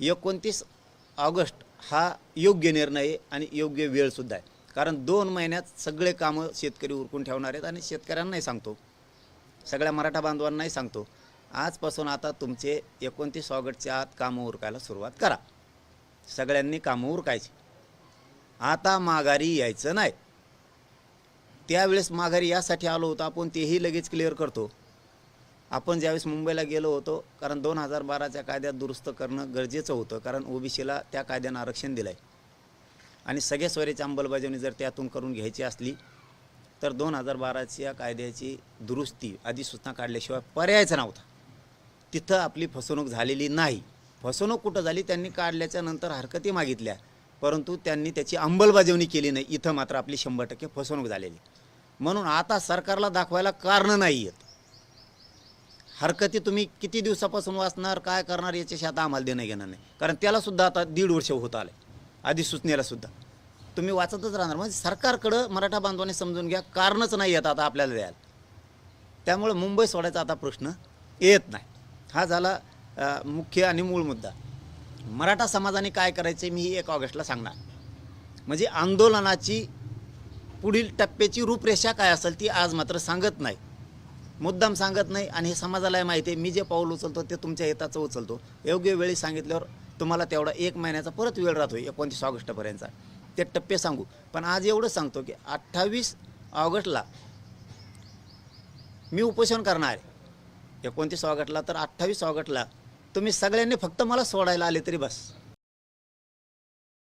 एकोणतीस ऑगस्ट हा योग्य निर्णय आहे आणि योग्य वेळसुद्धा आहे. कारण दोन महिन्यात सगळे कामं शेतकरी उरकून ठेवणार आहेत आणि शेतकऱ्यांनाही सांगतो. सगळ्या मराठा बांधवांनाही सांगतो. आजपासून आता तुमचे एकोणतीस ऑगस्टच्या आत कामं उरकायला सुरुवात करा. सगळ्यांनी कामं उरकायची. आता माघारी यायचं नाही. त्यावेळेस माघारी यासाठी आलो होतो आपण तेही लगेच क्लिअर करतो. आपण ज्यावेळेस मुंबईला गेलो होतो कारण दोन हजार बाराच्या कायद्यात दुरुस्त करणं गरजेचं होतं कारण ओबीसीला त्या कायद्यानं आरक्षण दिलं आहे आणि सगळ्या स्वरीची अंमलबजावणी जर त्यातून करून घ्यायची असली तर दोन हजार बाराच्या कायद्याची दुरुस्ती अधिसूचना काढल्याशिवाय पर्यायच नव्हता. तिथं आपली फसवणूक झालेली नाही. फसवणूक कुठं झाली? त्यांनी काढल्याच्या नंतर हरकती मागितल्या परंतु त्यांनी त्याची अंमलबजावणी केली नाही. इथं मात्र आपली शंभर टक्के फसवणूक झालेली. म्हणून आता सरकारला दाखवायला कारणं नाही आहेत हरकती तुम्ही किती दिवसापासून वाचणार काय करणार याच्याशी आता आम्हाला देणं घेणार नाही. कारण त्याला सुद्धा आता दीड वर्ष होत आलं अधिसूचनेला सुद्धा. तुम्ही वाचतच राहणार. म्हणजे सरकारकडं मराठा बांधवाने समजून घ्या कारणच नाही येत आता आपल्याला द्यायला. त्यामुळे मुंबई सोडायचा आता प्रश्न येत नाही. हा झाला मुख्य आणि मूळ मुद्दा. मराठा समाजाने काय करायचे मी एक ऑगस्टला सांगणार. म्हणजे आंदोलनाची पुढील टप्प्याची रूपरेषा काय असेल ती आज मात्र सांगत नाही. मुद्दाम सांगत नाही आणि हे समाजालाही माहिती आहे. मी जे पाऊल उचलतो ते तुमच्या हिताचं उचलतो. योग्य वेळी सांगितल्यावर तुम्हाला तेवढा एक महिन्याचा परत वेळ राहतो एकोणतीस ऑगस्टपर्यंतचा. ते टप्पे सांगू. पण आज एवढं सांगतो की अठ्ठावीस ऑगस्टला मी उपोषण करणार आहे. एकोणतीस ऑगस्टला तर अठ्ठावीस ऑगस्टला तुम्ही सगळ्यांनी फक्त मला सोडायला आले तरी बस.